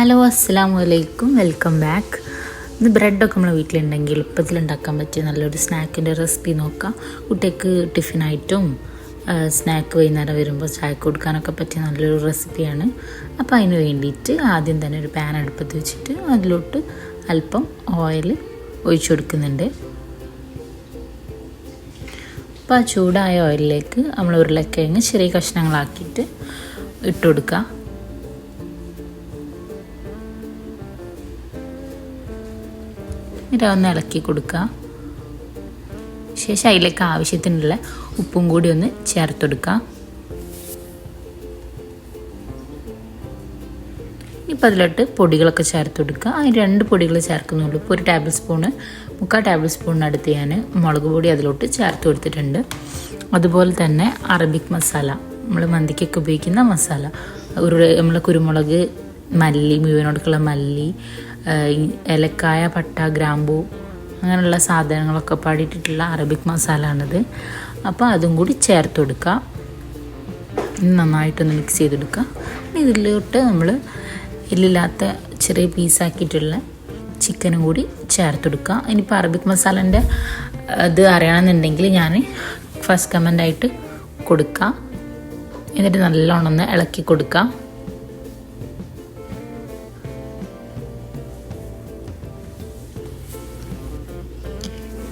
Hello അസ്സാം വലൈക്കും welcome back. ഇന്ന് ബ്രെഡൊക്കെ നമ്മളെ വീട്ടിലുണ്ടെങ്കിൽ എളുപ്പത്തിൽ ഉണ്ടാക്കാൻ പറ്റിയ നല്ലൊരു സ്നാക്കിന്റെ റെസിപ്പി നോക്കാം. കുട്ടിക്ക് ടിഫിനായിട്ടും സ്നാക്ക് വൈകുന്നേരം വരുമ്പോൾ ചായ കൊടുക്കാനൊക്കെ പറ്റിയ നല്ലൊരു റെസിപ്പിയാണ്. അപ്പോൾ അതിന് വേണ്ടിയിട്ട് ആദ്യം തന്നെ ഒരു പാൻ അടുപ്പത്ത് വെച്ചിട്ട് അതിലോട്ട് അല്പം ഓയിൽ ഒഴിച്ചു കൊടുക്കുന്നുണ്ട്. അപ്പോൾ ആ ചൂടായ ഓയിലിലേക്ക് നമ്മൾ ഉരുളക്കിഴങ്ങ് ചെറിയ കഷ്ണങ്ങളാക്കിയിട്ട് ഇട്ട് കൊടുക്കുക ഇത് ഒന്ന് ഇളക്കി കൊടുക്കുക ശേഷം അതിലേക്ക് ആവശ്യത്തിനുള്ള ഉപ്പും കൂടി ഒന്ന് ചേർത്ത് കൊടുക്കുക ഇപ്പം അതിലോട്ട് പൊടികളൊക്കെ ചേർത്ത് കൊടുക്കുക അതിന് രണ്ട് പൊടികൾ ചേർക്കുന്നുള്ളൂ. ഇപ്പോൾ ഒരു ടേബിൾ സ്പൂണ് മുക്കാൽ ടേബിൾ സ്പൂണിനടുത്ത് ഞാൻ മുളക് പൊടി അതിലോട്ട് ചേർത്ത് കൊടുത്തിട്ടുണ്ട്. അതുപോലെ തന്നെ അറബിക് മസാല. നമ്മൾ മന്തിക്കൊക്കെ ഉപയോഗിക്കുന്ന മസാല. ഒരു നമ്മൾ കുരുമുളക് മല്ലി മുഴുവനോടുക്കുള്ള മല്ലി ഏലക്കായ പട്ട ഗ്രാമ്പൂ അങ്ങനെയുള്ള സാധനങ്ങളൊക്കെ പാടിയിട്ടുള്ള അറബിക് മസാല ആണിത് അപ്പോൾ അതും കൂടി ചേർത്ത് കൊടുക്കുക നന്നായിട്ടൊന്ന് മിക്സ് ചെയ്തെടുക്കുക ഇതിലോട്ട് നമ്മൾ എല്ലില്ലാത്ത ചെറിയ പീസാക്കിയിട്ടുള്ള ചിക്കനും കൂടി ചേർത്ത് കൊടുക്കുക ഇനിയിപ്പോൾ അറബിക് മസാലന്റെ ഇത് അറിയണമെന്നുണ്ടെങ്കിൽ ഞാൻ ഫസ്റ്റ് കമന്റായിട്ട് കൊടുക്കുക എന്നിട്ട് നല്ലോണം ഒന്ന് ഇളക്കി കൊടുക്കുക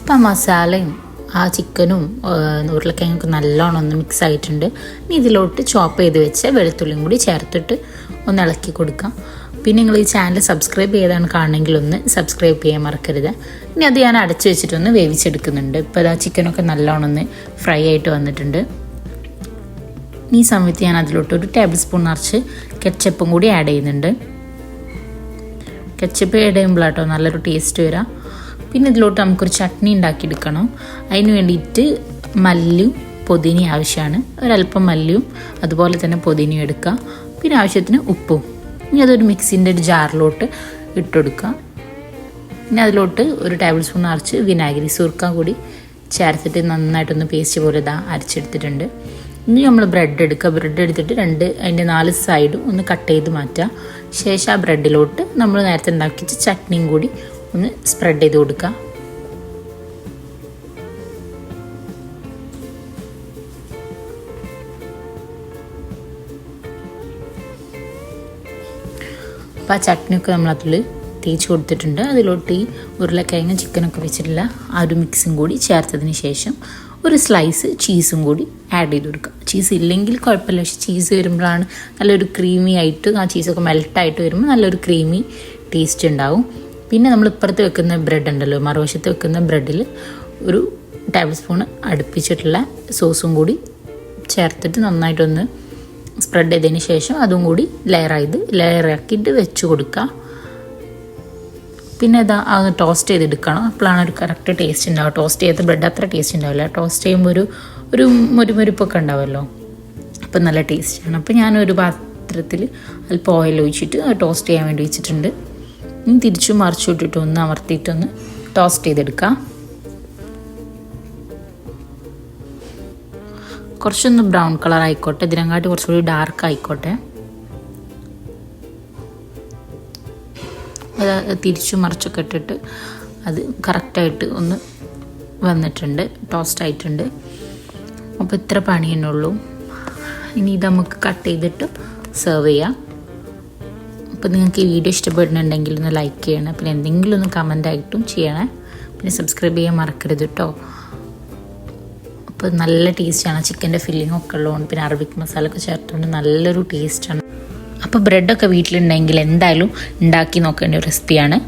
ഇപ്പം മസാലയും ആ ചിക്കനും ഉരുളക്കിഴങ്ങൊക്കെ നല്ലോണം ഒന്ന് മിക്സ് ആയിട്ടുണ്ട്. ഇനി ഇതിലോട്ട് ചോപ്പ് ചെയ്ത് വെച്ച വെളുത്തുള്ളിയും കൂടി ചേർത്തിട്ട് ഒന്ന് ഇളക്കി കൊടുക്കാം. പിന്നെ നിങ്ങൾ ഈ ചാനൽ സബ്സ്ക്രൈബ് ചെയ്താണ് കാണണമെങ്കിൽ ഒന്ന് സബ്സ്ക്രൈബ് ചെയ്യാൻ മറക്കരുത്. ഇനി അത് ഞാൻ അടച്ചു വെച്ചിട്ടൊന്ന് വേവിച്ചെടുക്കുന്നുണ്ട്. ഇപ്പോൾ ആ ചിക്കനൊക്കെ നല്ലോണം ഒന്ന് ഫ്രൈ ആയിട്ട് വന്നിട്ടുണ്ട്. ഈ സമയത്ത് ഞാൻ അതിലോട്ട് ഒരു ടേബിൾ സ്പൂൺ നിറച്ച് കെച്ചപ്പും കൂടി ആഡ് ചെയ്യുന്നുണ്ട്. കെച്ചപ്പ് ആഡ് ചെയ്യുമ്പോഴാട്ടോ നല്ലൊരു ടേസ്റ്റ് വരാം. പിന്നെ ഇതിലോട്ട് നമുക്കൊരു ചട്നി ഉണ്ടാക്കിയെടുക്കണം. അതിന് വേണ്ടിയിട്ട് മല്ലിയും പൊതിനി ആവശ്യമാണ്. ഒരല്പം മല്ലിയും അതുപോലെ തന്നെ പൊതിനയും എടുക്കുക. പിന്നെ ആവശ്യത്തിന് ഉപ്പും. ഇനി അതൊരു മിക്സിന്റെ ഒരു ജാറിലോട്ട് ഇട്ടെടുക്കുക. പിന്നെ അതിലോട്ട് ഒരു ടേബിൾ സ്പൂൺ അരച്ച് വിനാഗിരി സുർക്ക കൂടി ചേർത്തിട്ട് നന്നായിട്ടൊന്ന് പേസ്റ്റ് പോലെ ഇതാ അരച്ചെടുത്തിട്ടുണ്ട്. ഇനി നമ്മൾ ബ്രെഡ് എടുക്കുക. ബ്രെഡ് എടുത്തിട്ട് രണ്ട് അതിന്റെ നാല് സൈഡും ഒന്ന് കട്ട് ചെയ്ത് മാറ്റുക. ശേഷം ആ ബ്രെഡിലോട്ട് നമ്മൾ നേരത്തെ ഉണ്ടാക്കിച്ച ചട്നിയും കൂടി ഒന്ന് സ്പ്രെഡ് ചെയ്ത് കൊടുക്കുക അപ്പോൾ ആ ചട്നിയൊക്കെ നമ്മൾ അതിൽ തേച്ച് കൊടുത്തിട്ടുണ്ട്. അതിലോട്ട് ഈ ഉരുളക്കിഴങ്ങ് ചിക്കനൊക്കെ വെച്ചിട്ടുള്ള ആ ഒരു മിക്സും കൂടി ചേർത്തതിന് ശേഷം ഒരു സ്ലൈസ് ചീസും കൂടി ആഡ് ചെയ്ത് കൊടുക്കുക ചീസ് ഇല്ലെങ്കിൽ കുഴപ്പമില്ല. പക്ഷേ ചീസ് വരുമ്പോഴാണ് നല്ലൊരു ക്രീമി ആയിട്ട് ആ ചീസൊക്കെ മെൽട്ടായിട്ട് വരുമ്പോൾ നല്ലൊരു ക്രീമി ടേസ്റ്റ് ഉണ്ടാവും. പിന്നെ നമ്മൾ ഇപ്പുറത്ത് വെക്കുന്ന ബ്രെഡ് ഉണ്ടല്ലോ മറുവശത്ത് വെക്കുന്ന ബ്രെഡിൽ ഒരു ടേബിൾ സ്പൂൺ അടുപ്പിച്ചിട്ടുള്ള സോസും കൂടി ചേർത്തിട്ട് നന്നായിട്ടൊന്ന് സ്പ്രെഡ് ചെയ്തതിന് ശേഷം അതും കൂടി ലെയർ ചെയ്ത് ലെയർ ആക്കിയിട്ട് വെച്ച് കൊടുക്കുക പിന്നെ ഇതാ അത് ടോസ്റ്റ് ചെയ്തെടുക്കണം. അപ്പോഴാണ് ഒരു കറക്റ്റ് ടേസ്റ്റ് ഉണ്ടാവുക. ടോസ്റ്റ് ചെയ്ത ബ്രെഡ് അത്ര ടേസ്റ്റ് ഉണ്ടാവില്ല. ടോസ്റ്റ് ചെയ്യുമ്പോൾ ഒരു ഒരു മുരുമുരുപ്പൊക്കെ ഉണ്ടാവുമല്ലോ അപ്പം നല്ല ടേസ്റ്റാണ് അപ്പോൾ ഞാനൊരു പാത്രത്തിൽ അല്പം ഓയിൽ ഒഴിച്ചിട്ട് ടോസ്റ്റ് ചെയ്യാൻ വേണ്ടി വെച്ചിട്ടുണ്ട്. തിരിച്ചു മറിച്ചു ഇട്ടിട്ട് ഒന്ന് അമർത്തിയിട്ടൊന്ന് ടോസ്റ്റ് ചെയ്തെടുക്കാം. കുറച്ചൊന്ന് ബ്രൗൺ കളർ ആയിക്കോട്ടെ. ഇതിനങ്ങാട്ട് കുറച്ചുകൂടി ഡാർക്ക് ആയിക്കോട്ടെ. അത് തിരിച്ചു മറിച്ചൊക്കെ ഇട്ടിട്ട് അത് കറക്റ്റായിട്ട് ഒന്ന് വന്നിട്ടുണ്ട് ടോസ്റ്റ് ആയിട്ടുണ്ട്. അപ്പോൾ ഇത്ര പണി തന്നെ ഇനി ഇത് നമുക്ക് കട്ട് ചെയ്തിട്ട് സെർവ് ചെയ്യാം. അപ്പോൾ നിങ്ങൾക്ക് ഈ വീഡിയോ ഇഷ്ടപ്പെടുന്നുണ്ടെങ്കിൽ ഒന്ന് ലൈക്ക് ചെയ്യണം. പിന്നെ എന്തെങ്കിലും ഒന്ന് കമന്റ് ആയിട്ടും ചെയ്യണേ. പിന്നെ സബ്സ്ക്രൈബ് ചെയ്യാൻ മറക്കരുത് കേട്ടോ അപ്പോൾ നല്ല ടേസ്റ്റാണ് ചിക്കന്റെ ഫില്ലിംഗ് ഒക്കെ ഉള്ളതുകൊണ്ട് പിന്നെ അറബിക് മസാല ഒക്കെ ചേർത്തുകൊണ്ട് നല്ലൊരു ടേസ്റ്റാണ് അപ്പോൾ ബ്രെഡൊക്കെ വീട്ടിലുണ്ടെങ്കിൽ എന്തായാലും ഉണ്ടാക്കി നോക്കേണ്ട ഒരു റെസിപ്പിയാണ്